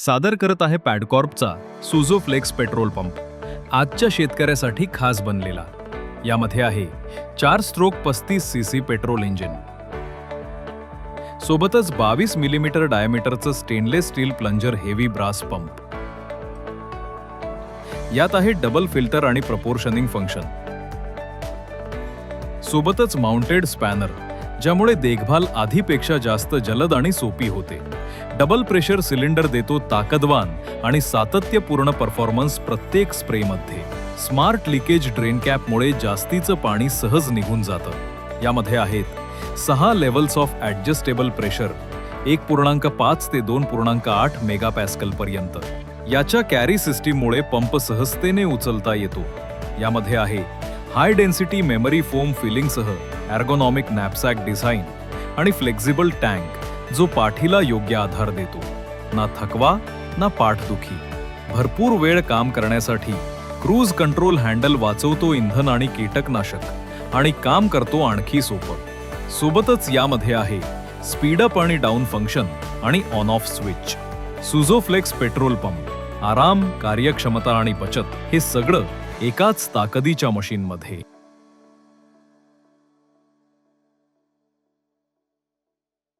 सादर करत आहे पॅडकॉर्पचा सुझो फ्लेक्स पेट्रोल पंप. आजच्या शेतकऱ्यासाठी खास बनलेला. यामध्ये आहे चार स्ट्रोक पस्तीस सी सी पेट्रोल इंजिन. सोबतच बावीस millimetre डायमीटरचं stainless steel plunger heavy brass pump. यात आहे डबल फिल्टर आणि प्रपोर्शनिंग फंक्शन. सोबतच माउंटेड स्पॅनर. ज्यामुळे देखभाल आधीपेक्षा जास्त जलद आणि सोपी होते. डबल प्रेशर सिलेंडर देतो ताकदवान आणि सातत्यपूर्ण परफॉर्मन्स प्रत्येक स्प्रेमध्ये स्मार्ट लिकेज ड्रेन कॅपमुळे जास्तीचं पाणी सहज निघून जातं. यामध्ये आहेत सहा लेवल्स ऑफ ॲडजस्टेबल प्रेशर एक पूर्णांक पाच ते दोन पूर्णांक आठ मेगापॅस्कलपर्यंत याच्या कॅरी सिस्टीममुळे पंप सहजतेने उचलता येतो. यामध्ये आहे हाय डेन्सिटी मेमरी फोम फिलिंगसह ॲर्गोनॉमिक नॅपसॅक डिझाईन आणि फ्लेक्झिबल टँक जो पाठीला योग्य आधार देतो. ना थकवा ना पाठदुखी. भरपूर वेळ काम करण्यासाठी क्रूज कंट्रोल हँडल वाचवतो इंधन आणि कीटकनाशक आणि काम करतो आणखी सोपं. सोबतच यामध्ये आहे स्पीडअप आणि डाऊन फंक्शन आणि on off switch Suzo Flex petrol pump आराम कार्यक्षमता आणि बचत हे सगळं एकाच ताकदीच्या मशीनमध्ये.